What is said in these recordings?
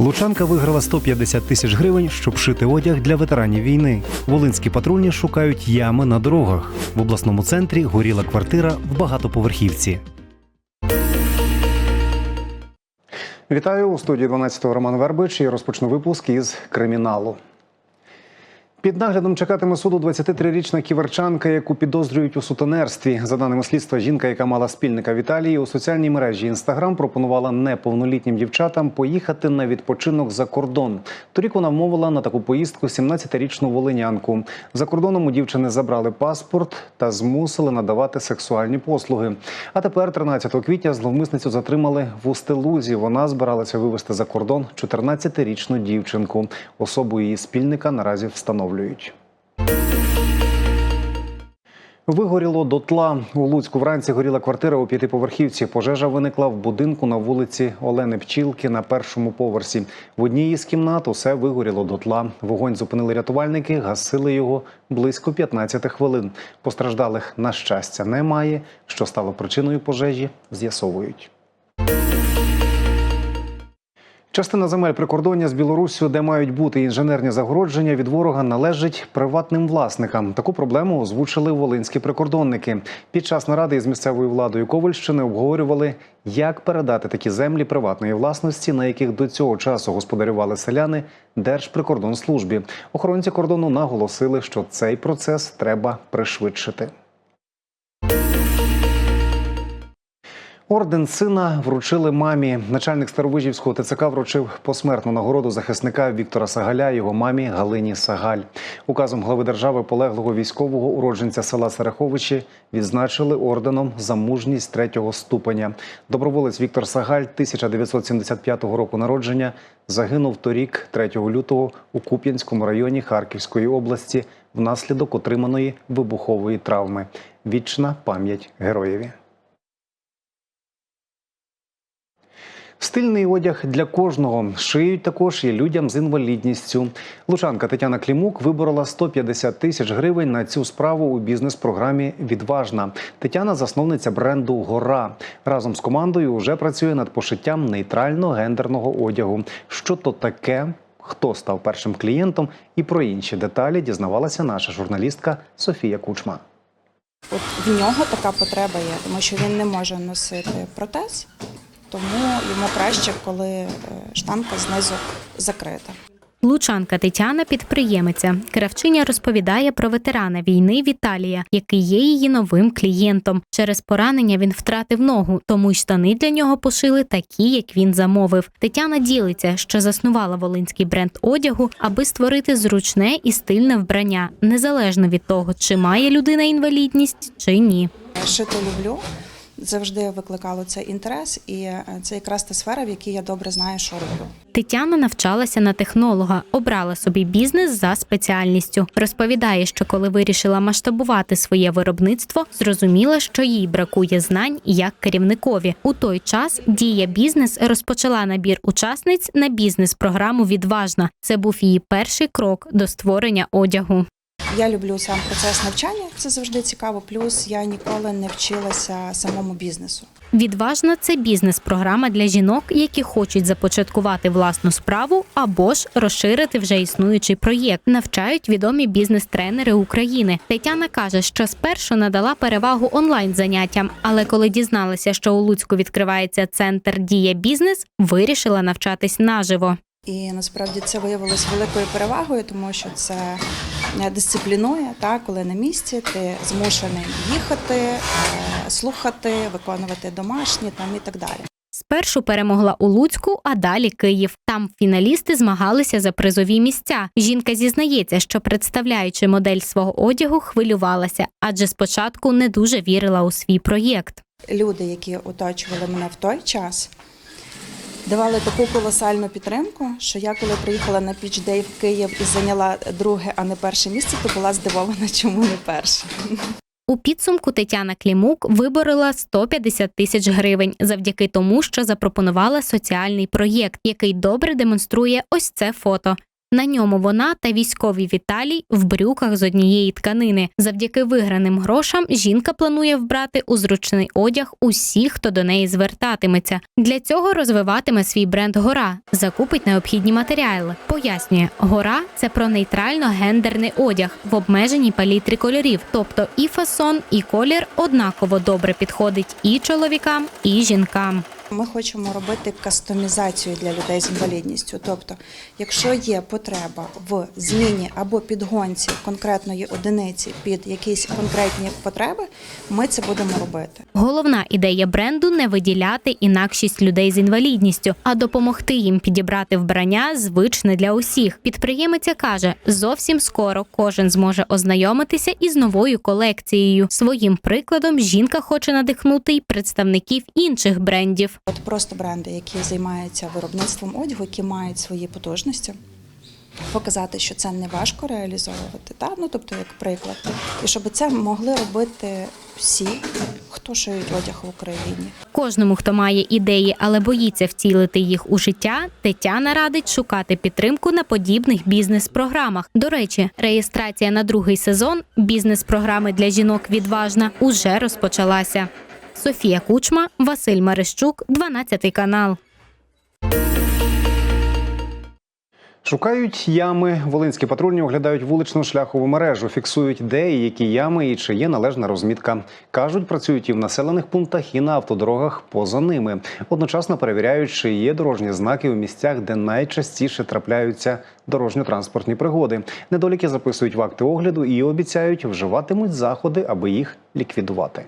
Лучанка виграла 150 тисяч гривень, щоб шити одяг для ветеранів війни. Волинські патрульні шукають ями на дорогах. В обласному центрі горіла квартира в багатоповерхівці. Вітаю у студії 12-го Роман Вербич і розпочну випуск із криміналу. Під наглядом чекатиме суду 23-річна ківерчанка, яку підозрюють у сутенерстві. За даними слідства, жінка, яка мала спільника в Італії, у соціальній мережі Інстаграм пропонувала неповнолітнім дівчатам поїхати на відпочинок за кордон. Торік вона вмовила на таку поїздку 17-річну волинянку. За кордоном у дівчини забрали паспорт та змусили надавати сексуальні послуги. А тепер, 13 квітня, зловмисницю затримали в Устилузі. Вона збиралася вивезти за кордон 14-річну дівчинку. Особу її спільника наразі встановлюють. Вигоріло дотла. У Луцьку вранці горіла квартира у п'ятиповерхівці. Пожежа виникла в будинку на вулиці Олени Пчілки на першому поверсі. В одній із кімнат усе вигоріло дотла. Вогонь зупинили рятувальники, гасили його близько 15 хвилин. Постраждалих, на щастя, немає. Що стало причиною пожежі, з'ясовують. Частина земель прикордоння з Білоруссю, де мають бути інженерні загородження від ворога, належить приватним власникам. Таку проблему озвучили волинські прикордонники. Під час наради із місцевою владою Ковальщини обговорювали, як передати такі землі приватної власності, на яких до цього часу господарювали селяни Держприкордонслужбі. Охоронці кордону наголосили, що цей процес треба пришвидшити. Орден сина вручили мамі. Начальник Старовижівського ТЦК вручив посмертну нагороду захисника Віктора Сагаля його мамі Галині Сагаль. Указом глави держави полеглого військового уродженця села Сереховичі відзначили орденом за мужність третього ступеня. Доброволець Віктор Сагаль 1975 року народження загинув торік, 3 лютого, у Куп'янському районі Харківської області внаслідок отриманої вибухової травми. Вічна пам'ять героєві. Стильний одяг для кожного шиють також і людям з інвалідністю. Лучанка Тетяна Клімук виборола 150 тисяч гривень на цю справу у бізнес-програмі Відважна. Тетяна засновниця бренду Гора. Разом з командою вже працює над пошиттям нейтрально гендерного одягу. Що то таке? Хто став першим клієнтом? І про інші деталі дізнавалася наша журналістка Софія Кучма. От в нього така потреба є, тому що він не може носити протез, тому йому краще, коли е, штанка знизу закрита. Лучанка Тетяна підприємиця. Кравчиня розповідає про ветерана війни Віталія, який є її новим клієнтом. Через поранення він втратив ногу, тому й штани для нього пошили такі, як він замовив. Тетяна ділиться, що заснувала волинський бренд одягу, аби створити зручне і стильне вбрання, незалежно від того, чи має людина інвалідність чи ні. Шити люблю. Завжди викликало це інтерес, і е, це якраз та сфера, в якій я добре знаю, що роблю. Тетяна навчалася на технолога, обрала собі бізнес за спеціальністю. Розповідає, що коли вирішила масштабувати своє виробництво, зрозуміла, що їй бракує знань як керівникові. У той час дія бізнес розпочала набір учасниць на бізнес-програму Відважна. Це був її перший крок до створення одягу. Я люблю сам процес навчання, це завжди цікаво. Плюс я ніколи не вчилася самому бізнесу. Відважна це бізнес-програма для жінок, які хочуть започаткувати власну справу або ж розширити вже існуючий проєкт. Навчають відомі бізнес-тренери України. Тетяна каже, що спершу надала перевагу онлайн заняттям, але коли дізналася, що у Луцьку відкривається центр Дія бізнес, вирішила навчатись наживо. І насправді це виявилось великою перевагою, тому що це е, дисциплінує, так, коли на місці ти змушений їхати, е, слухати, виконувати домашні там і так далі. Спершу перемогла у Луцьку, а далі Київ. Там фіналісти змагалися за призові місця. Жінка зізнається, що представляючи модель свого одягу, хвилювалася, адже спочатку не дуже вірила у свій проєкт. Люди, які оточували мене в той час, давали таку колосальну підтримку, що я, коли приїхала на піч Дей в Київ і зайняла друге, а не перше місце, то була здивована, чому не перше. У підсумку Тетяна Клімук виборила 150 тисяч гривень завдяки тому, що запропонувала соціальний проєкт, який добре демонструє ось це фото. На ньому вона та військовий Віталій в брюках з однієї тканини. Завдяки виграним грошам жінка планує вбрати у зручний одяг усіх, хто до неї звертатиметься. Для цього розвиватиме свій бренд Гора, закупить необхідні матеріали. Пояснює, гора це про нейтрально-гендерний одяг в обмеженій палітрі кольорів, тобто і фасон, і колір однаково добре підходить і чоловікам, і жінкам. Ми хочемо робити кастомізацію для людей з інвалідністю. Тобто, якщо є потреба в зміні або підгонці конкретної одиниці під якісь конкретні потреби, ми це будемо робити. Головна ідея бренду не виділяти інакшість людей з інвалідністю, а допомогти їм підібрати вбрання звичне для усіх. Підприємиця каже, зовсім скоро кожен зможе ознайомитися із новою колекцією. Своїм прикладом жінка хоче надихнути й представників інших брендів. От просто бренди, які займаються виробництвом одягу, які мають свої потужності. Показати, що це не важко реалізовувати, та? ну тобто, як приклад, і щоб це могли робити всі, хто шиють одяг в Україні. Кожному, хто має ідеї, але боїться втілити їх у життя, Тетяна радить шукати підтримку на подібних бізнес-програмах. До речі, реєстрація на другий сезон бізнес-програми для жінок відважна уже розпочалася. Софія Кучма, Василь Марищук, 12 канал. Шукають ями. Волинські патрульні оглядають вуличну шляхову мережу, фіксують, де і які ями і чи є належна розмітка. кажуть, працюють і в населених пунктах, і на автодорогах поза ними. Одночасно перевіряють, чи є дорожні знаки у місцях, де найчастіше трапляються дорожньо-транспортні пригоди. Недоліки записують в акти огляду і обіцяють, вживатимуть заходи, аби їх ліквідувати.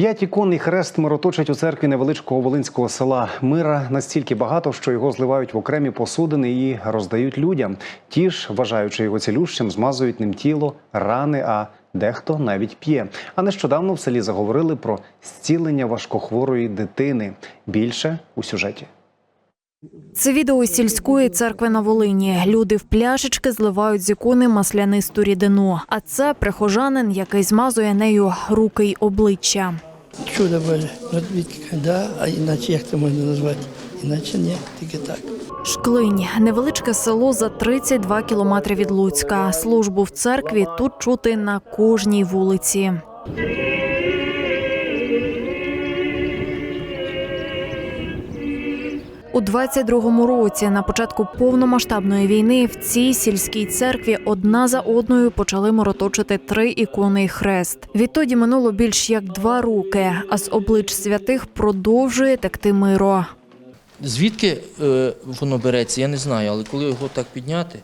П'ять ікон і хрест мироточать у церкві невеличкого волинського села. Мира настільки багато, що його зливають в окремі посудини і роздають людям. Ті ж, вважаючи його цілющим, змазують ним тіло, рани, а дехто навіть п'є. А нещодавно в селі заговорили про зцілення важкохворої дитини. Більше у сюжеті. Це відео із сільської церкви на Волині. Люди в пляшечки зливають з ікони маслянисту рідину. А це прихожанин, який змазує нею руки й обличчя. Чудо Боже, розбітка, да, а іначе як це можна назвати? Іначе ні, тільки так. Шклинь невеличке село за 32 кілометри від Луцька. Службу в церкві тут чути на кожній вулиці. У 22-му році, на початку повномасштабної війни, в цій сільській церкві одна за одною почали мороточити три ікони й хрест. Відтоді минуло більш як два роки, а з облич святих продовжує текти миро. Звідки е, воно береться, я не знаю, але коли його так підняти,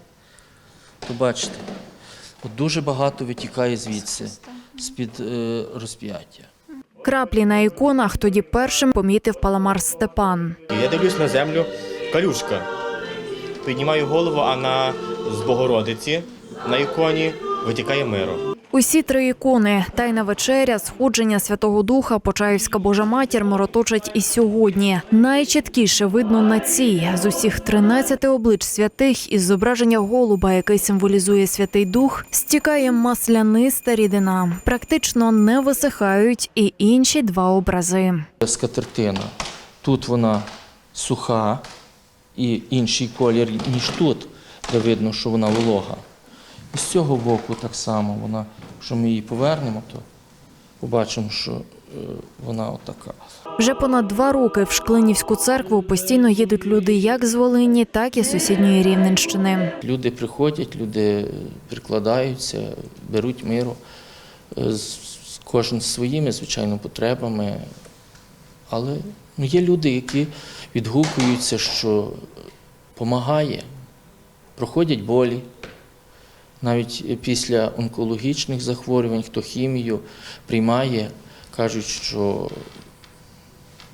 то бачите, от дуже багато витікає звідси, з-під е, розп'яття. Краплі на іконах тоді першим помітив паламар Степан. Я дивлюсь на землю, калюшка. Піднімаю голову, а на з Богородиці на іконі витікає миро. Усі три ікони Тайна вечеря, сходження Святого Духа, Почаївська Божа Матір мороточать і сьогодні. Найчіткіше видно на цій з усіх 13 облич святих із зображення голуба, який символізує Святий Дух, стікає масляниста рідина. Практично не висихають і інші два образи. Скатертина. Тут вона суха і інший колір, ніж тут, де видно, що вона волога. І з цього боку так само вона, якщо ми її повернемо, то побачимо, що е, вона отака. Вже понад два роки в Шклинівську церкву постійно їдуть люди як з Волині, так і з сусідньої Рівненщини. Люди приходять, люди прикладаються, беруть миру, е, кожен з своїми, звичайно, потребами. Але ну, є люди, які відгукуються, що допомагає, проходять болі. Навіть після онкологічних захворювань, хто хімію приймає, кажуть, що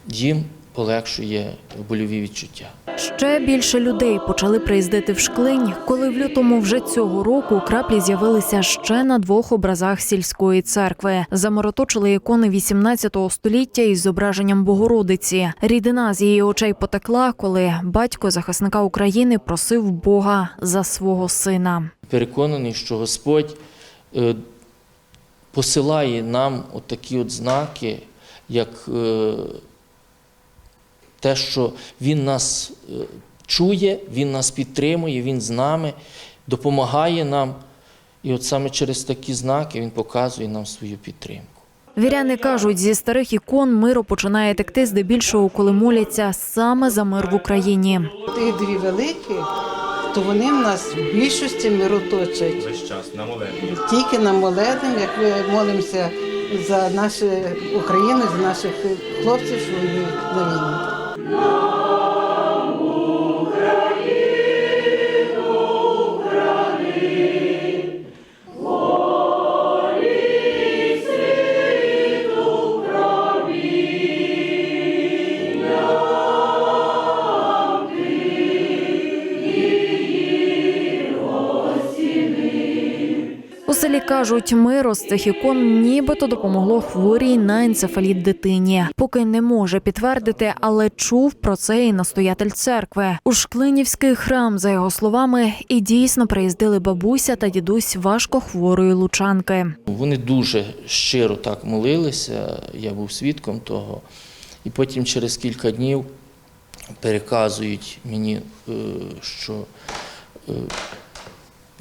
їм полегшує больові відчуття. Ще більше людей почали приїздити в Шклинь, коли в лютому вже цього року краплі з'явилися ще на двох образах сільської церкви. Замороточили ікони 18 століття із зображенням Богородиці. Рідина з її очей потекла, коли батько захисника України просив Бога за свого сина. Переконаний, що Господь е, посилає нам такі от знаки, як е, те, що Він нас е, чує, він нас підтримує, він з нами, допомагає нам. І от саме через такі знаки він показує нам свою підтримку. Віряни кажуть, зі старих ікон миро починає текти здебільшого, коли моляться саме за мир в Україні. Тих дві великі, то вони в нас в більшості мироточать. Весь час на молебні. Тільки на молебні, як ми молимося за нашу Україну, за наших хлопців, що воюють на війні. Кажуть, миро з цих ікон нібито допомогло хворій на енцефаліт дитині. Поки не може підтвердити, але чув про це і настоятель церкви. У Шклинівський храм, за його словами, і дійсно приїздили бабуся та дідусь важко хворої лучанки. Вони дуже щиро так молилися, я був свідком того. І потім через кілька днів переказують мені, е, що е,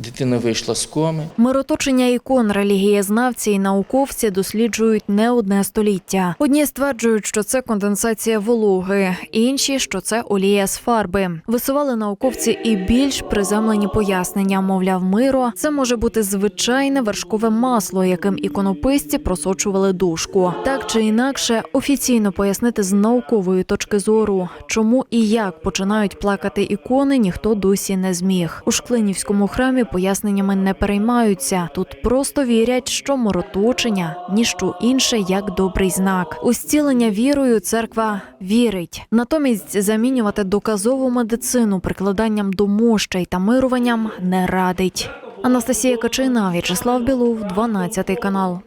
дитина вийшла з коми. Мироточення ікон релігієзнавці і науковці досліджують не одне століття. Одні стверджують, що це конденсація вологи, інші, що це олія з фарби. Висували науковці і більш приземлені пояснення. Мовляв, миро це може бути звичайне вершкове масло, яким іконописці просочували душку. Так чи інакше, офіційно пояснити з наукової точки зору, чому і як починають плакати ікони, ніхто досі не зміг. У Шклинівському храмі поясненнями не переймаються. Тут просто вірять, що мороточення ніщо інше як добрий знак. У зцілення вірою церква вірить. Натомість замінювати доказову медицину прикладанням до мощей та мируванням не радить. Анастасія Качина, В'ячеслав Білов, 12 канал.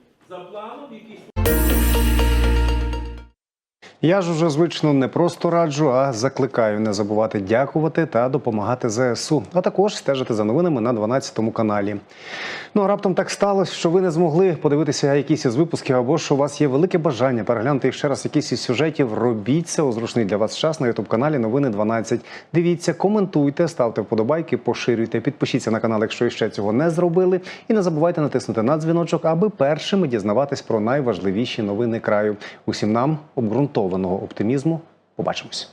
Я ж уже звично не просто раджу, а закликаю не забувати дякувати та допомагати ЗСУ, а також стежити за новинами на 12 каналі. Ну а раптом так сталося, що ви не змогли подивитися якісь із випусків, або ж у вас є велике бажання переглянути ще раз якісь із сюжетів. Робіть це у зручний для вас час на ютуб каналі Новини 12. Дивіться, коментуйте, ставте вподобайки, поширюйте, підпишіться на канал, якщо ще цього не зробили. І не забувайте натиснути на дзвіночок, аби першими дізнаватись про найважливіші новини краю. Усім нам обґрунтованого оптимізму. Побачимось.